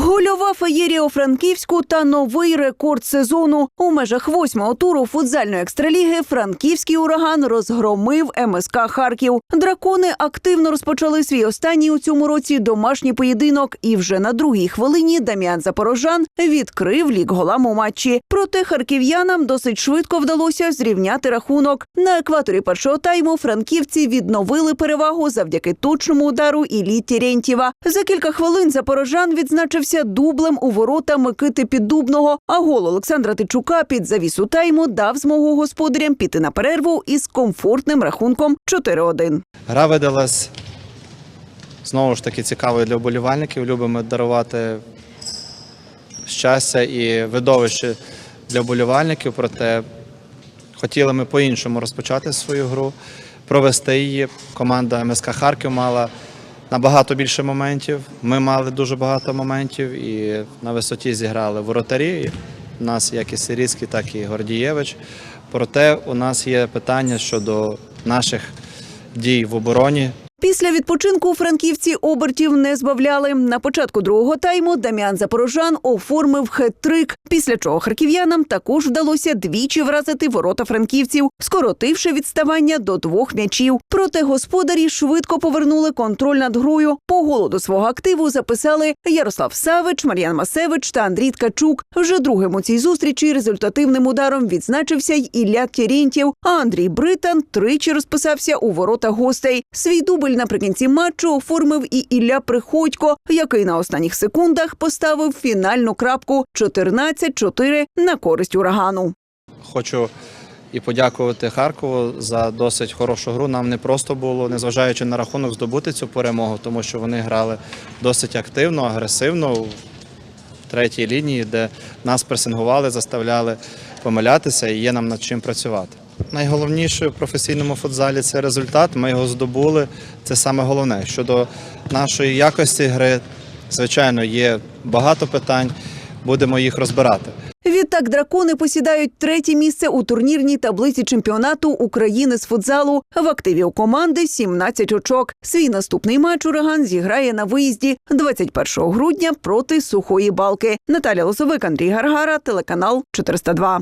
Гольова феєрія у Франківську та новий рекорд сезону. У межах восьмого туру футзальної екстраліги франківський ураган розгромив МСК Харків. Дракони активно розпочали свій останній у цьому році домашній поєдинок. І вже на другій хвилині Дам'ян Запорожан відкрив лік голам у матчі. Проте харків'янам досить швидко вдалося зрівняти рахунок. На екваторі першого тайму франківці відновили перевагу завдяки точному удару Іллі Терентьєва. За кілька хвилин Запорожан відзначився дублем у ворота Микити Піддубного, а гол Олександра Тичука під завісу тайму дав змогу господарям піти на перерву із комфортним рахунком 4-1. Гра видалась знову ж таки цікавою для вболівальників. Любимо дарувати щастя і видовище для вболівальників. Проте хотіли ми по-іншому розпочати свою гру, провести її. Команда МСК Харків мала набагато більше моментів. Ми мали дуже багато моментів і на висоті зіграли воротарі. У нас як і Сирійський, так і Гордієвич. Проте у нас є питання щодо наших дій в обороні. Після відпочинку франківці обертів не збавляли. На початку другого тайму Дам'ян Запорожан оформив хет-трик, після чого харків'янам також вдалося двічі вразити ворота франківців, скоротивши відставання до двох м'ячів. Проте господарі швидко повернули контроль над грою. По голу до свого активу записали Ярослав Савич, Мар'ян Масевич та Андрій Ткачук. Вже другим у цій зустрічі результативним ударом відзначився й Ілля Терентьєв, а Андрій Британ тричі розписався у ворота гостей. Свій дубль наприкінці матчу оформив і Ілля Приходько, який на останніх секундах поставив фінальну крапку 14-4 на користь урагану. Хочу і подякувати Харкову за досить хорошу гру. Нам не просто було, незважаючи на рахунок, здобути цю перемогу, тому що вони грали досить активно, агресивно в третій лінії, де нас пресингували, заставляли помилятися і є нам над чим працювати. Найголовніше в професійному футзалі це результат. Ми його здобули. Це саме головне. Щодо нашої якості гри, звичайно, є багато питань. Будемо їх розбирати. Відтак дракони посідають третє місце у турнірній таблиці чемпіонату України з футзалу. В активі у команди 17 очок. Свій наступний матч ураган зіграє на виїзді 21 грудня проти сухої балки. Наталя Лозовик, Андрій Гаргара, телеканал 402.